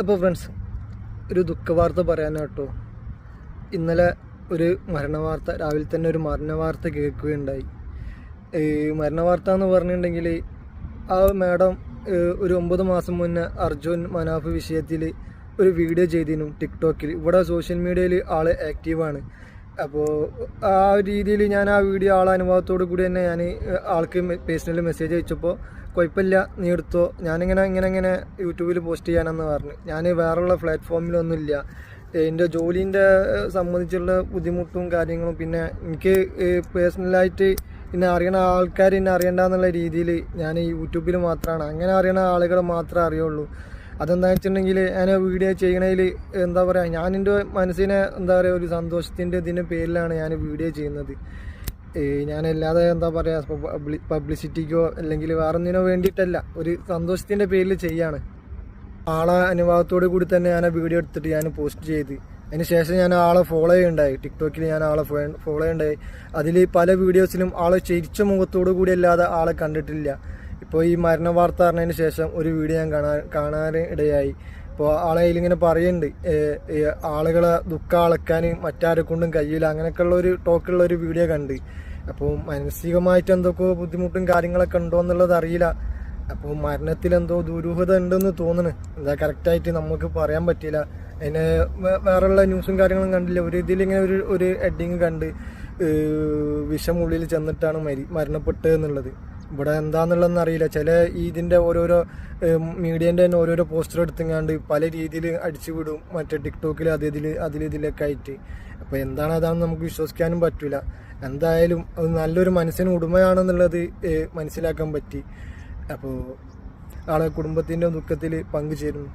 അപ്പോൾ ഫ്രണ്ട്സ് ഒരു ദുഃഖവാർത്ത കേട്ടോ. ഇന്നലെ ഒരു മരണവാർത്ത രാവിലെ തന്നെ ഒരു മരണവാർത്ത കേൾക്കുകയുണ്ടായി. ഈ മരണവാർത്ത എന്ന് പറഞ്ഞിട്ടുണ്ടെങ്കിൽ ആ മാഡം ഒരു ഒമ്പത് മാസം മുന്നേ അർജുൻ മനാഫ് വിഷയത്തിൽ ഒരു വീഡിയോ ചെയ്തിരുന്നു ടിക്ടോക്കിൽ. ഇവിടെ സോഷ്യൽ മീഡിയയിൽ ആൾ ആക്റ്റീവാണ്. അപ്പോൾ ആ രീതിയിൽ ഞാൻ ആ വീഡിയോ ആളെ അനുഭവത്തോടു കൂടി തന്നെ ഞാൻ ആൾക്ക് പേഴ്സണലി മെസ്സേജ് അയച്ചപ്പോൾ കുഴപ്പമില്ല നീ എടുത്തോ. ഞാനിങ്ങനെ ഇങ്ങനെ ഇങ്ങനെ യൂട്യൂബിൽ പോസ്റ്റ് ചെയ്യാനെന്ന് പറഞ്ഞു. ഞാൻ വേറെയുള്ള പ്ലാറ്റ്ഫോമിലൊന്നുമില്ല. എന്റെ ജോലീന്റെ സംബന്ധിച്ചുള്ള ബുദ്ധിമുട്ടും കാര്യങ്ങളും പിന്നെ എനിക്ക് പേഴ്സണലായിട്ട് എന്നെ അറിയണ ആൾക്കാർ എന്നെ അറിയണ്ടെന്നുള്ള രീതിയിൽ ഞാൻ യൂട്യൂബിൽ മാത്രമാണ് അങ്ങനെ അറിയണ ആളുകൾ മാത്രമേ അറിയുള്ളൂ. അതെന്താണെന്ന് വെച്ചിട്ടുണ്ടെങ്കിൽ ഞാൻ വീഡിയോ ചെയ്യണതിൽ എന്താ പറയുക ഞാൻ എന്റെ മനസ്സിനെ എന്താ പറയുക ഒരു സന്തോഷത്തിന്റെ ഇതിന്റെ പേരിലാണ് ഞാൻ വീഡിയോ ചെയ്യുന്നത്. ഞാനല്ലാതെ എന്താ പറയുക പബ്ലിസിറ്റിക്കോ അല്ലെങ്കിൽ വേറെന്തിനോ വേണ്ടിയിട്ടല്ല ഒരു സന്തോഷത്തിന്റെ പേരിൽ ചെയ്യാണ്. ആളെ അനുഭവത്തോടു കൂടി തന്നെ ഞാൻ വീഡിയോ എടുത്തിട്ട് ഞാൻ പോസ്റ്റ് ചെയ്ത്. അതിന് ശേഷം ഞാൻ ആളെ ഫോളോ ചെയ്യുണ്ടായി. ടിക്ടോക്കിൽ ഞാൻ ആളെ ഫോളോ ചെയ്യുണ്ടായി. അതിൽ പല വീഡിയോസിലും ആളെ ചിരിച്ച മുഖത്തോടു കൂടി അല്ലാതെ ആളെ കണ്ടിട്ടില്ല. ഇപ്പോൾ ഈ മരണ വാർത്ത അറിഞ്ഞതിന് ശേഷം ഒരു വീഡിയോ ഞാൻ കാണാൻ കാണാൻ ഇടയായി ഇപ്പോൾ ആളെ ഇങ്ങനെ പറയുന്നുണ്ട് ആളുകളെ ദുഃഖം അളക്കാൻ മറ്റാരെ കൊണ്ടും കഴിയില്ല അങ്ങനെയൊക്കെയുള്ള ഒരു ടോക്കുള്ള ഒരു വീഡിയോ കണ്ട്. അപ്പോൾ മാനസികമായിട്ട് എന്തൊക്കെ ബുദ്ധിമുട്ടും കാര്യങ്ങളൊക്കെ ഉണ്ടോ എന്നുള്ളത് അറിയില്ല. അപ്പോൾ മരണത്തിൽ എന്തോ ദുരൂഹത ഉണ്ടെന്ന് തോന്നുന്നു എന്താ കറക്റ്റായിട്ട് നമുക്ക് പറയാൻ പറ്റില്ല അതിന് വേറെയുള്ള ന്യൂസും കാര്യങ്ങളും കണ്ടില്ല. ഒരു ഇതിൽ ഇങ്ങനെ ഒരു ഒരു ഹെഡിങ് കണ്ട് വിഷമുള്ളിൽ ചെന്നിട്ടാണ് മരി മരണപ്പെട്ടത് എന്നുള്ളത്. ഇവിടെ എന്താന്നുള്ളതെന്ന് അറിയില്ല. ചില ഇതിന്റെ ഓരോരോ മീഡിയന്റെ തന്നെ ഓരോരോ പോസ്റ്റർ എടുത്തെങ്ങാണ്ട് പല രീതിയിൽ അടിച്ചു വിടും. മറ്റേ ടിക്ടോക്കിൽ അത് ഇതിൽ അതിലിതിലൊക്കെ ആയിട്ട്. അപ്പോൾ എന്താണ് അതാണെന്ന് നമുക്ക് വിശ്വസിക്കാനും പറ്റില്ല എന്തായാലും അത് നല്ലൊരു മനസ്സിന് ഉടമയാണെന്നുള്ളത് മനസ്സിലാക്കാൻ പറ്റി. അപ്പോൾ ആളെ കുടുംബത്തിന്റെ ദുഃഖത്തിൽ പങ്കുചേരുന്നു.